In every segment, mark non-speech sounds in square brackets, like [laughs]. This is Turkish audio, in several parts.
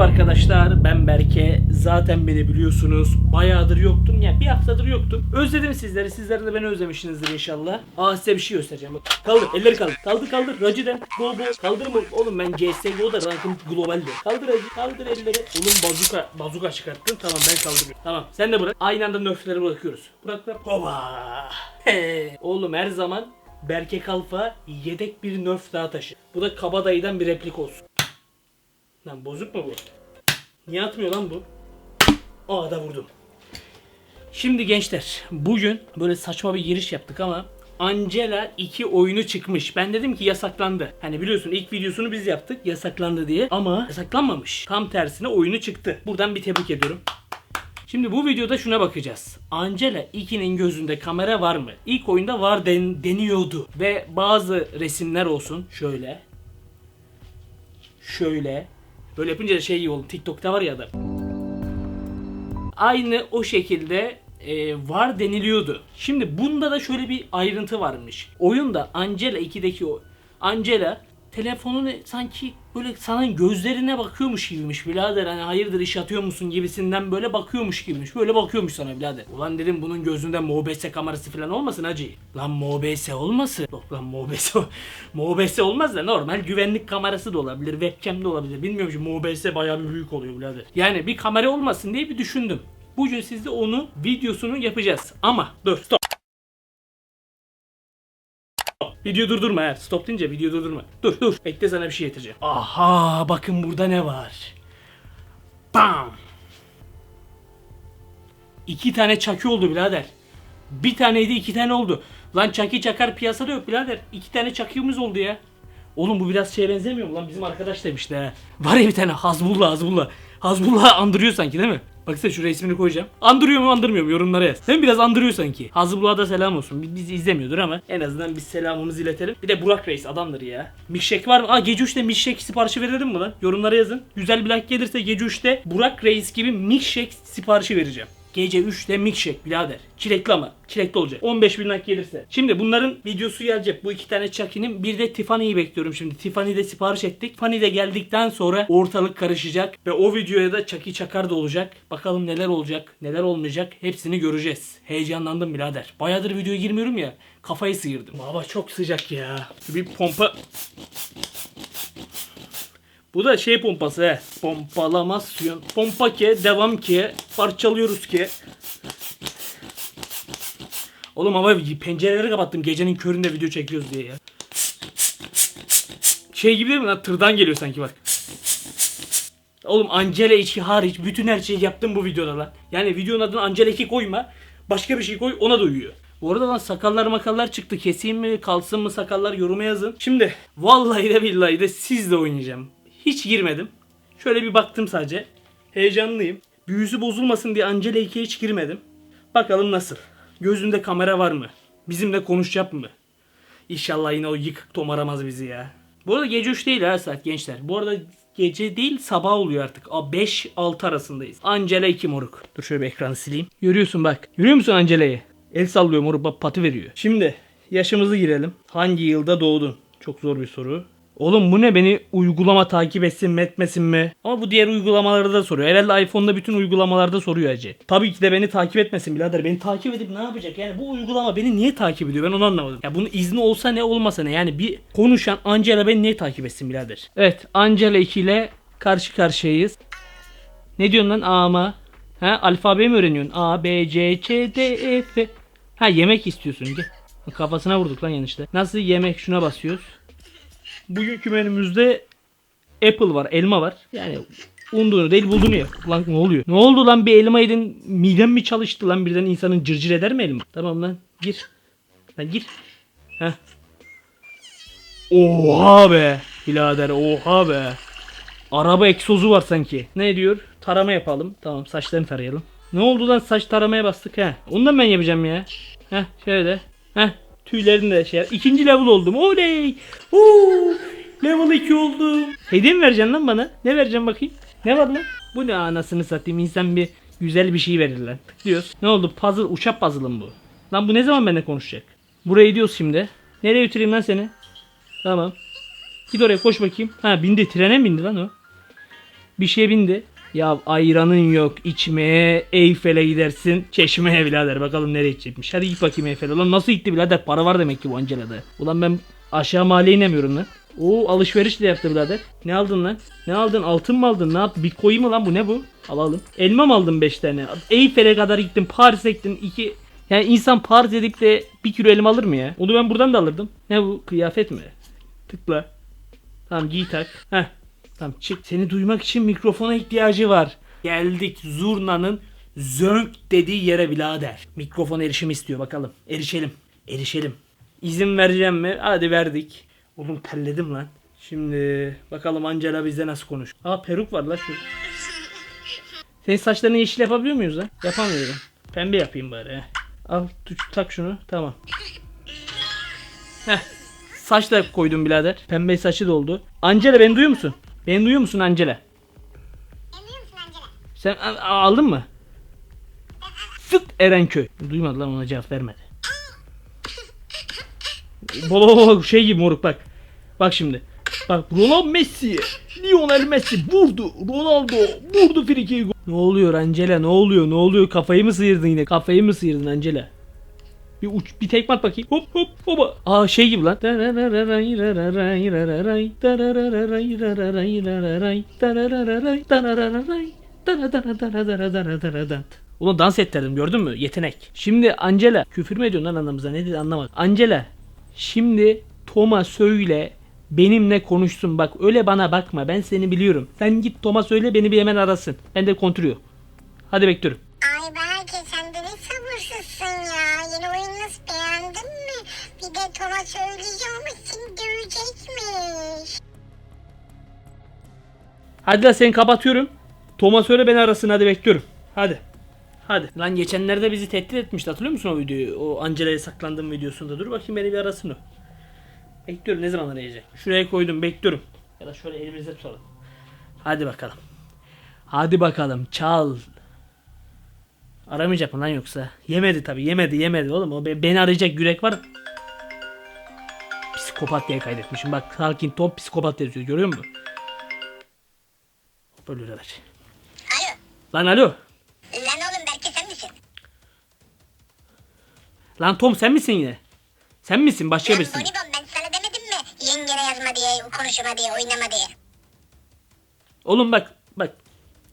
Merhaba arkadaşlar ben Berke. Zaten beni biliyorsunuz. Bayağıdır yoktum ya. Bir haftadır yoktum. Özledim sizleri. Sizler de beni özlemişsinizdir inşallah. Aa size bir şey göstereceğim. Kaldır. Elleri kaldır. Kaldır kaldır. Raciden. Go go. Kaldırma. Oğlum ben CSGO'da rankım globalde. Kaldır Racı. Kaldır elleri. Oğlum bazuka. Bazuka çıkarttın. Tamam ben kaldırıyorum. Tamam. Sen de bırak. Aynı anda nerfleri bırakıyoruz. Bırak bırak. Hoba. He. Oğlum her zaman Berke Kalfa yedek bir nerf daha taşı. Bu da kabadayıdan bir replik olsun. Lan bozuk mu bu? Niye atmıyor lan bu? Aa da vurdum. Şimdi gençler bugün böyle saçma bir giriş yaptık ama Angela 2 oyunu çıkmış. Ben dedim ki yasaklandı. Hani biliyorsun ilk videosunu biz yaptık yasaklandı diye ama yasaklanmamış. Tam tersine oyunu çıktı. Buradan bir tebrik ediyorum. Şimdi bu videoda şuna bakacağız. Angela 2'nin gözünde kamera var mı? İlk oyunda var den- deniyordu. Ve bazı resimler olsun. Şöyle. Şöyle. Böyle yapınca da şey iyi oldu. TikTok'ta var ya da. Aynı o şekilde e, var deniliyordu. Şimdi bunda da şöyle bir ayrıntı varmış. Oyunda Angela 2'deki o Angela telefonunu sanki böyle sana gözlerine bakıyormuş gibiymiş birader hani hayırdır iş atıyor musun gibisinden böyle bakıyormuş gibiymiş. Böyle bakıyormuş sana birader. Ulan dedim bunun gözünde MOBS kamerası falan olmasın hacı. Lan MOBS olmasın. Yok lan MOBS [laughs] MOBS olmaz da normal güvenlik kamerası da olabilir. Webcam de olabilir. Bilmiyorum şu MOBS bayağı bir büyük oluyor birader. Yani bir kamera olmasın diye bir düşündüm. Bugün sizde onu videosunu yapacağız. Ama dur stop. Video durdurma ha. Stop deyince video durdurma. Dur dur. Bekle sana bir şey getireceğim. Aha bakın burada ne var. Bam. İki tane çaki oldu birader. Bir taneydi iki tane oldu. Lan çaki çakar piyasada yok birader. İki tane çakıyımız oldu ya. Oğlum bu biraz şeye benzemiyor mu lan? Bizim arkadaş demişti ha. Var ya bir tane Hazbullah Hazbullah. Hazbullah andırıyor sanki değil mi? Baksana şu resmini koyacağım. Andırıyor mu andırmıyor mu yorumlara yaz. Hem biraz andırıyor sanki. Hazbullah'a da selam olsun. Biz, bizi izlemiyordur ama en azından biz selamımızı iletelim. Bir de Burak Reis adamdır ya. Milkshake var mı? Aa gece 3'te milkshake siparişi verelim mi lan? Yorumlara yazın. Güzel bir like gelirse gece 3'te Burak Reis gibi milkshake siparişi vereceğim. Gece 3'te milkshake birader. Çilekli ama. Çilekli olacak. 15 bin like gelirse. Şimdi bunların videosu gelecek. Bu iki tane Chucky'nin. Bir de Tiffany'yi bekliyorum şimdi. Tiffany'de sipariş ettik. Tiffany de geldikten sonra ortalık karışacak. Ve o videoya da Chucky Çakar da olacak. Bakalım neler olacak, neler olmayacak. Hepsini göreceğiz. Heyecanlandım birader. Bayağıdır videoya girmiyorum ya. Kafayı sıyırdım. Baba çok sıcak ya. Bir pompa bu da şey pompası he. Pompalamasyon. Pompa ki, devam ki, parçalıyoruz ki. Oğlum ama pencereleri kapattım gecenin köründe video çekiyoruz diye ya. Şey gibi değil mi lan? Tırdan geliyor sanki bak. Oğlum Angela 2 hariç bütün her şeyi yaptım bu videoda lan. Yani videonun adını Angela 2 koyma. Başka bir şey koy ona da uyuyor. Bu arada lan sakallar makallar çıktı. Keseyim mi kalsın mı sakallar yoruma yazın. Şimdi vallahi de billahi de sizle oynayacağım. Hiç girmedim. Şöyle bir baktım sadece. Heyecanlıyım. Büyüsü bozulmasın diye Angela 2'ye hiç girmedim. Bakalım nasıl. Gözünde kamera var mı? Bizimle konuşacak mı? İnşallah yine o yıkık tom aramaz bizi ya. Bu arada gece 3 değil her saat gençler. Bu arada gece değil sabah oluyor artık. 5-6 arasındayız. Angela 2 moruk. Dur şöyle bir ekranı sileyim. Görüyorsun bak. Görüyor musun Angela'yı? El sallıyor moruk bak pati veriyor. Şimdi yaşımızı girelim. Hangi yılda doğdun? Çok zor bir soru. Oğlum bu ne beni uygulama takip etsin mi etmesin mi? Ama bu diğer uygulamaları da soruyor. Herhalde iPhone'da bütün uygulamalarda soruyor acı. Tabii ki de beni takip etmesin birader. Beni takip edip ne yapacak? Yani bu uygulama beni niye takip ediyor? Ben onu anlamadım. Ya bunun izni olsa ne olmasa ne? Yani bir konuşan Angela beni niye takip etsin birader? Evet Angela 2 ile karşı karşıyayız. Ne diyorsun lan ama? Ha alfabeyi mi öğreniyorsun? A, B, C, Ç, D, E, F. Ha yemek istiyorsun. Gel. Kafasına vurduk lan yanlışta. Nasıl yemek şuna basıyoruz. Bugünkü menümüzde apple var, elma var. Yani umduğunu değil bulduğunu yap. Lan ne oluyor? Ne oldu lan bir elma yedin midem mi çalıştı lan birden insanın cırcır eder mi elma? Tamam lan gir. Lan gir. Heh. Oha be. Birader oha be. Araba egzozu var sanki. Ne diyor? Tarama yapalım. Tamam saçlarını tarayalım. Ne oldu lan saç taramaya bastık ha. Onu da ben yapacağım ya. Heh şöyle. Heh tüylerini de şey İkinci level oldum. Oley. Oo, level 2 oldum. Hediye mi vereceksin lan bana? Ne vereceğim bakayım? Ne var lan? Bu ne anasını satayım. İnsan bir güzel bir şey verir lan. Tıklıyoruz. Ne oldu? Puzzle, uçak puzzle mı bu? Lan bu ne zaman benimle konuşacak? Buraya gidiyoruz şimdi. Nereye götüreyim lan seni? Tamam. Git oraya koş bakayım. Ha bindi. Trene mi bindi lan o? Bir şeye bindi. Ya ayranın yok içmeye Eyfel'e gidersin çeşmeye birader bakalım nereye gidecekmiş. Hadi git bakayım Eyfel'e. Ulan nasıl gitti birader para var demek ki bu Angela'da. Ulan ben aşağı mahalleye inemiyorum lan. Oo alışveriş de yaptı birader. Ne aldın lan? Ne aldın? Altın mı aldın? Ne yaptın? Bitcoin mi lan bu? Ne bu? Alalım. Elma mı aldın 5 tane? Eyfel'e kadar gittin. Paris'e gittin. 2 yani insan Paris edip de bir kilo elma alır mı ya? Onu ben buradan da alırdım. Ne bu? Kıyafet mi? Tıkla. Tamam giy tak. Heh. Tamam çık. Seni duymak için mikrofona ihtiyacı var. Geldik zurnanın zönk dediği yere birader. Mikrofon erişim istiyor bakalım. Erişelim. Erişelim. İzin vereceğim mi? Hadi verdik. Oğlum terledim lan. Şimdi bakalım Angela bizde nasıl konuş. Aa peruk var lan şu. Senin saçlarını yeşil yapabiliyor muyuz lan? Yapamıyorum. Pembe yapayım bari. he. Al tuş- tak şunu. Tamam. Heh. Saç da koydum birader. Pembe saçı da oldu. Angela beni duyuyor musun? Beni duyuyor musun Angela? Anlıyor musun Angela? Sen aldın mı? Sıt Erenköy. Duymadı lan ona cevap vermedi. [laughs] Bolo bolo şey gibi moruk bak. Bak şimdi. Bak Ronaldo Messi. Lionel Messi vurdu. Ronaldo vurdu frikeyi. Ne oluyor Angela ne oluyor ne oluyor kafayı mı sıyırdın yine kafayı mı sıyırdın Angela? Bir uç bir tekme at bakayım. Hop hop hopa. Aa şey gibi lan. Ulan dans ettirdim gördün mü? Yetenek. Şimdi Angela küfür mü ediyorsun lan anamıza ne dedi anlamadım. Angela şimdi Tom'a söyle benimle konuşsun bak öyle bana bakma ben seni biliyorum. Sen git Tom'a söyle beni bir hemen arasın. Ben de kontrol. Hadi bekliyorum. Hadi lan seni kapatıyorum. Tom'a söyle beni arasın hadi bekliyorum. Hadi. Hadi. Lan geçenlerde bizi tehdit etmişti hatırlıyor musun o videoyu? O Angela'ya saklandığım videosunda. Dur bakayım beni bir arasın o. Bekliyorum ne zaman arayacak. Şuraya koydum bekliyorum. Ya da şöyle elimizde tutalım. Hadi bakalım. Hadi bakalım çal. Aramayacak mı lan yoksa? Yemedi tabi yemedi yemedi oğlum. O be- beni arayacak yürek var. Psikopat diye kaydetmişim. Bak sakin top psikopat yazıyor görüyor musun? Aç. Alo. Lan alo. Lan oğlum belki sen misin? Lan Tom sen misin yine? Sen misin? Başka Lan birisin. Bonibon ben sana demedim mi? Yengene yazma diye, konuşma diye, oynama diye. Oğlum bak bak.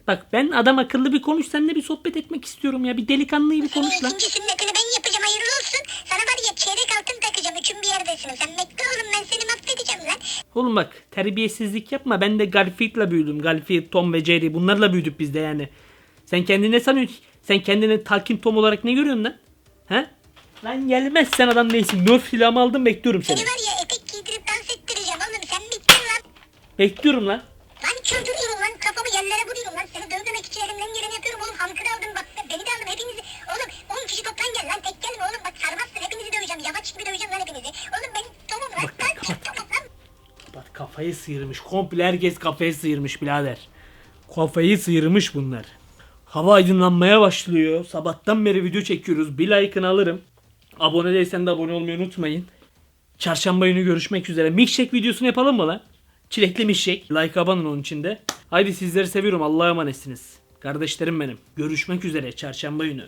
Bak ben adam akıllı bir konuş seninle bir sohbet etmek istiyorum ya. Bir delikanlı gibi Senin konuş lan. ikinci sünnetini ben yapacağım hayırlı olsun. Sana var ya çeyrek altın takacağım. Üçün bir yerdesin. Sen bekle oğlum ben seni lan. Oğlum bak terbiyesizlik yapma. Ben de Garfield'la büyüdüm. Garfield, Tom ve Jerry bunlarla büyüdük biz de yani. Sen kendini ne sanıyorsun? Sen kendini Talking Tom olarak ne görüyorsun lan? He? Lan gelmez sen adam değilsin. Nerf silahımı aldım bekliyorum seni. Seni var ya etek giydirip dans ettireceğim oğlum. Sen bittin lan. Bekliyorum lan. Lan çıldırıyorum lan. Kafamı yerlere vuruyorum lan. Seni dövmemek için elimden geleni yapıyorum oğlum. Hamkını aldım bak. Beni de aldım hepinizi. Oğlum 10 kişi toplan gel lan. Tek gelme oğlum. Bak sarmazsın. Hepinizi döveceğim. Yamaç gibi döveceğim lan hepinizi. Oğlum ben tomum lan. Bak, Lan bak, ben tomum lan. Bak kafayı sıyırmış. Komple herkes kafayı sıyırmış birader. Kafayı sıyırmış bunlar. Hava aydınlanmaya başlıyor. Sabahtan beri video çekiyoruz. Bir like'ını alırım. Abone değilsen de abone olmayı unutmayın. Çarşamba günü görüşmek üzere. Milkshake videosunu yapalım mı lan? Çilekli milkshake. Like abanın onun içinde. Haydi sizleri seviyorum. Allah'a emanetsiniz. Kardeşlerim benim. Görüşmek üzere çarşamba günü.